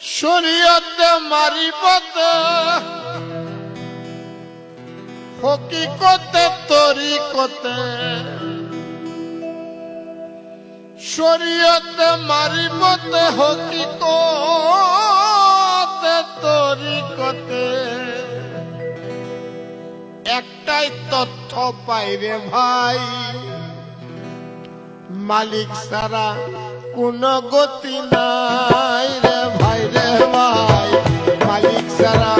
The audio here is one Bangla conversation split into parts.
শরীয়তে মারিবতে হকিকতে তরিকতে শরীয়তে মারিবতে হকিকতে তরিকতে একটাই তথ্য পাইরে ভাই। মালিক সারা কোন গতি নাই রে ভাই রে ভাই। মালিক সারা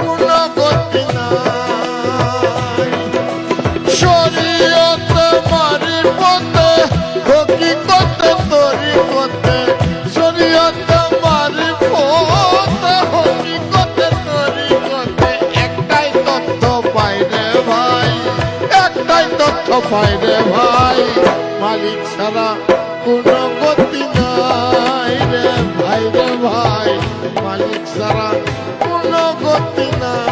কোন গতি নাই। শরীয়ত তথ্য পাই রে ভাই। মালিক ছাড়া কোনো গতি নাই রে ভাই রে ভাই। মালিক ছাড়া কোনো গতি নাই।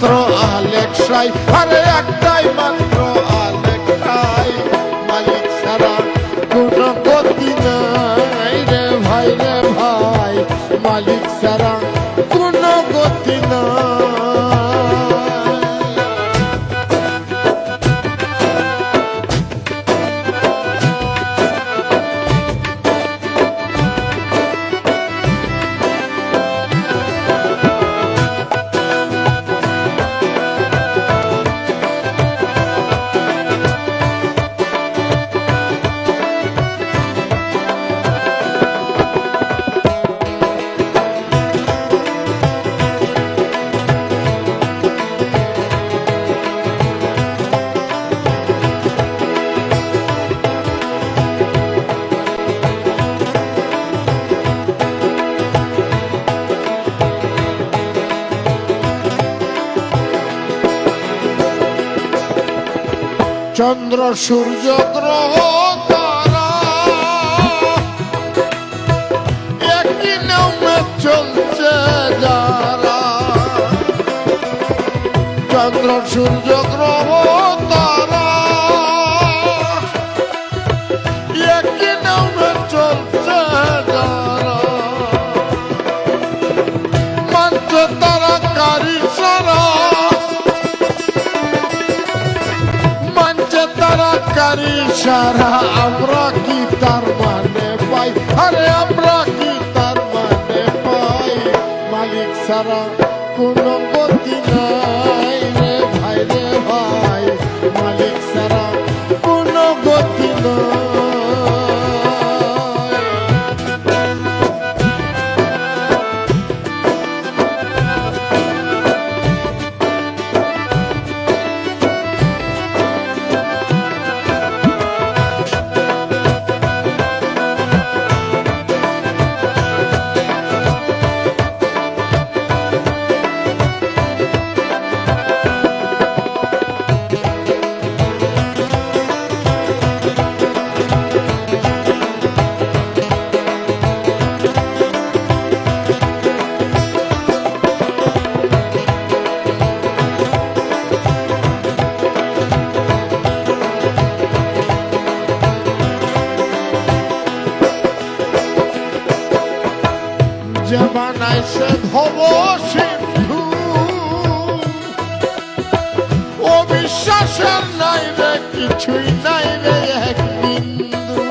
একটাই আলেক সাই আরে একটাই মাত্র চন্দ্র সূর্য গ্রহ চলছে যারা। চন্দ্র সূর্য তারা কারি সারা আমরা বানাইছে ভব সিন্ধু ও বিশ্বাসের নাই রে, কিছুই নাই রে এক বিন্দু।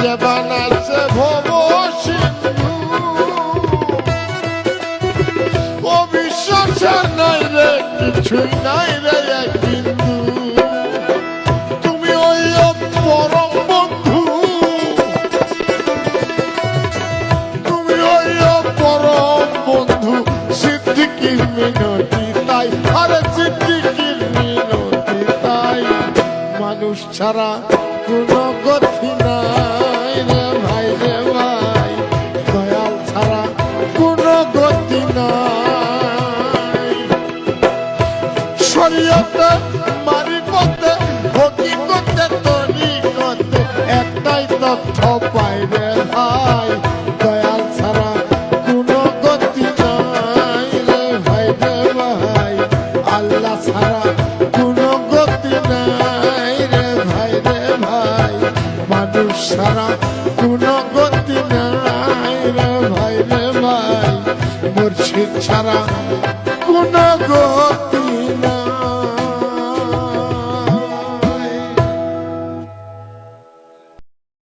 যে বানাইছে ভব সিন্ধু ও বিশ্বাসের নাই রে, কিছুই নাই রে ছাড়া কোনো গতি নাই রে ভাই রে ভাই। দয়াল ছাড়া কোনো গতি নাই। শরীয়তে, মারিফতে, হকিকতে, তরিকতে একটাই তথ্য পাই রে ভাই। দয়াল ছাড়া কোনো গতি নাই রে ভাই রে ভাই। আল্লাহ ছাড়া কোন কোনো গতি নাই রে ভাই রে ভাই। মুর্শিদ ছাড়া কোনো গতি